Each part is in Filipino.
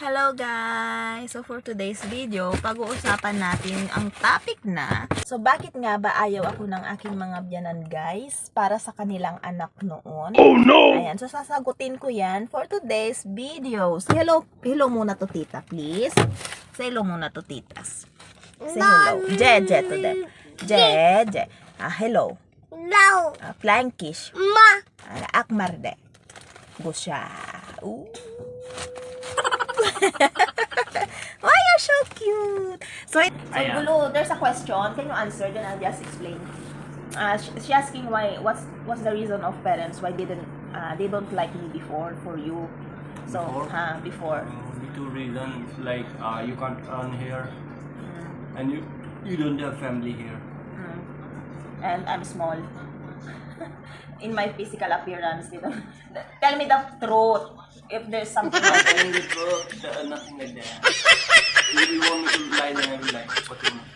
Hello guys! So for today's video, pag-uusapan natin ang topic na So bakit nga ba ayaw ako ng aking mga biyanan guys para sa kanilang anak noon? Oh no! Ayan, so sasagutin ko yan for today's video. So hello, hello muna to tita please. Say hello muna to titas. Say hello. Je, je to them. Je, je. Ah, hello. No, Ah, flying kiss. ma, Ah, akmarde. Gusya. Ooh. Why you're so cute? So, it, so Ayan. Gulu, there's a question. Can you answer? Then I'll just explain. Uh, she, she asking why, what's what's the reason of parents why didn't uh, they don't like me before for you? So, Before? huh, before. Only two reasons like uh, you can't earn here Mm, and you you don't have family here. mm. And I'm small. In my physical appearance, know. Tell me the truth. If there's something like Telling the truth, uh, nothing like that. if you want me to lie, then I will lie. What you want?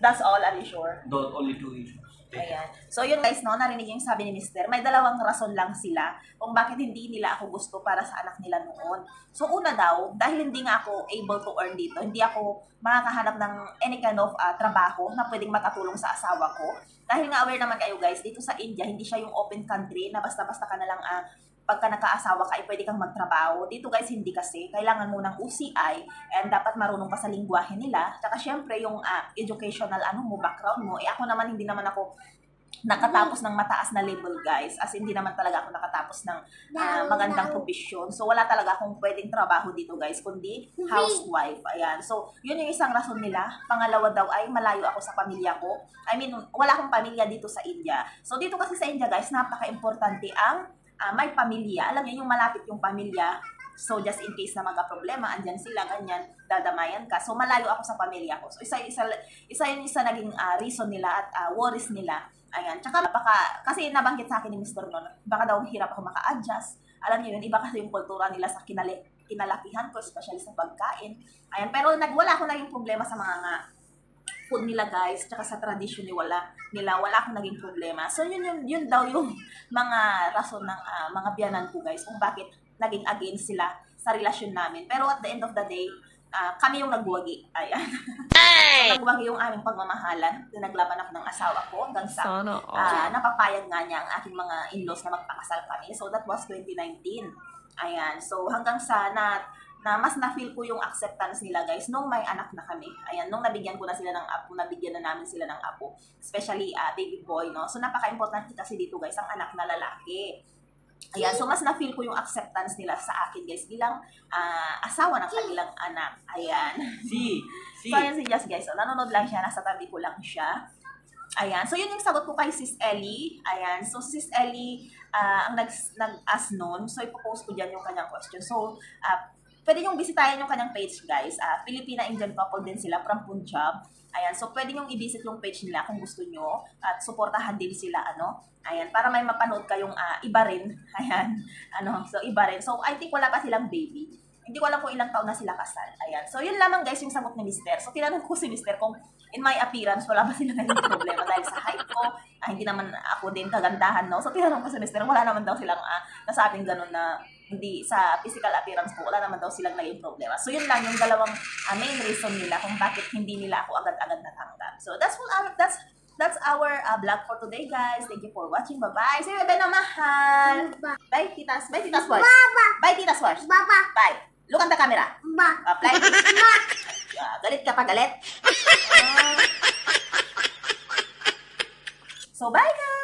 that's all, are you sure? Those only two issues. Ayan. So yun guys, no, narinig yung sabi ni Mister, may dalawang rason lang sila kung bakit hindi nila ako gusto para sa anak nila noon. So una daw, dahil hindi nga ako able to earn dito, hindi ako makakahanap ng any kind of ah, trabaho na pwedeng makatulong sa asawa ko. Dahil nga aware naman kayo guys, dito sa India, hindi siya yung open country na basta-basta ka na lang ah, pagka nakaasawa ka, ay pwede kang magtrabaho. Dito guys, hindi kasi. Kailangan mo ng UCI and dapat marunong ka sa lingwahe nila. Tsaka syempre, yung ah, educational ano mo, background mo. Eh ako naman, hindi naman ako nakatapos ng mataas na level guys. As in, hindi naman talaga ako nakatapos ng ah, magandang profesyon. So, wala talaga akong pwedeng trabaho dito guys, kundi housewife. Ayan. So, yun yung isang rason nila. Pangalawa daw ay malayo ako sa pamilya ko. I mean, wala akong pamilya dito sa India. So, dito kasi sa India guys, napaka-importante ang ah, may pamilya. Alam niyo, yung malapit yung pamilya, So, just in case na magka-problema, andyan sila, ganyan, dadamayan ka. So, malayo ako sa pamilya ko. So, isa, isa, isa yun isa naging ah, reason nila at ah, worries nila. Ayan. Tsaka, baka, kasi nabanggit sa akin ni Mr. Nono, baka daw hirap ako maka-adjust. Alam niyo yun, iba kasi yung kultura nila sa kinali, kinalakihan ko, especially sa pagkain. Ayan. Pero nag, wala ako naging problema sa mga nga, food nila guys, tsaka sa tradition ni wala nila, wala akong naging problema. So yun yun, yun daw yung mga rason ng ah, mga biyanan ko guys, kung bakit naging against sila sa relasyon namin. Pero at the end of the day, ah, kami yung nagwagi. Ayan. nagwagi yung aming pagmamahalan. Naglaban ako ng asawa ko hanggang sa Sana ah, napapayag nga niya ang aking mga in-laws na magpakasal kami. So that was 2019. Ayan. So hanggang sa na, na mas na-feel ko yung acceptance nila guys nung may anak na kami. Ayan, nung nabigyan ko na sila ng apo, nabigyan na namin sila ng apo. Especially ah, baby boy, no? So napaka-importante kasi dito guys, ang anak na lalaki. Ayan, so mas na-feel ko yung acceptance nila sa akin guys bilang ah, asawa ng kanilang anak. Ayan. See, see. So, ayan si Jess, guys. So, nanonood lang siya. Nasa tabi ko lang siya. Ayan. So, yun yung sagot ko kay Sis Ellie. Ayan. So, Sis Ellie, ah, ang nag, nag-ask nun. So, ipopost ko dyan yung kanyang question. So, ah, pwede yung bisitahin yung kanyang page, guys. Ah, Filipina-Indian couple din sila from Punjab. Ayan. So, pwede yung i-visit yung page nila kung gusto nyo. At suportahan din sila, ano. Ayan. Para may mapanood kayong ah, iba rin. Ayan. Ano. So, iba rin. So, I think wala pa silang baby. Hindi ko alam kung ilang taon na sila kasal. Ayan. So, yun lamang guys yung sagot ni Mister. So, tinanong ko si Mister kung in my appearance, wala ba silang naging problema dahil sa height ko. Ah, hindi naman ako din kagandahan, no? So, tinanong ko si Mister, wala naman daw silang ah, nasabing ganun na hindi sa physical appearance ko, wala naman daw silang naging problema. So, yun lang yung dalawang ah, main reason nila kung bakit hindi nila ako agad-agad natanggap. So, that's what our, that's that's our uh, vlog for today, guys. Thank you for watching. Bye-bye. Say bye na mahal. Bye, titas. Bye, titas Wars. Baba, Bye, titas Wars. baba, Bye. Look at the camera. ba, Apply. Ah, galit ka pa, galit. Ah. so, bye guys!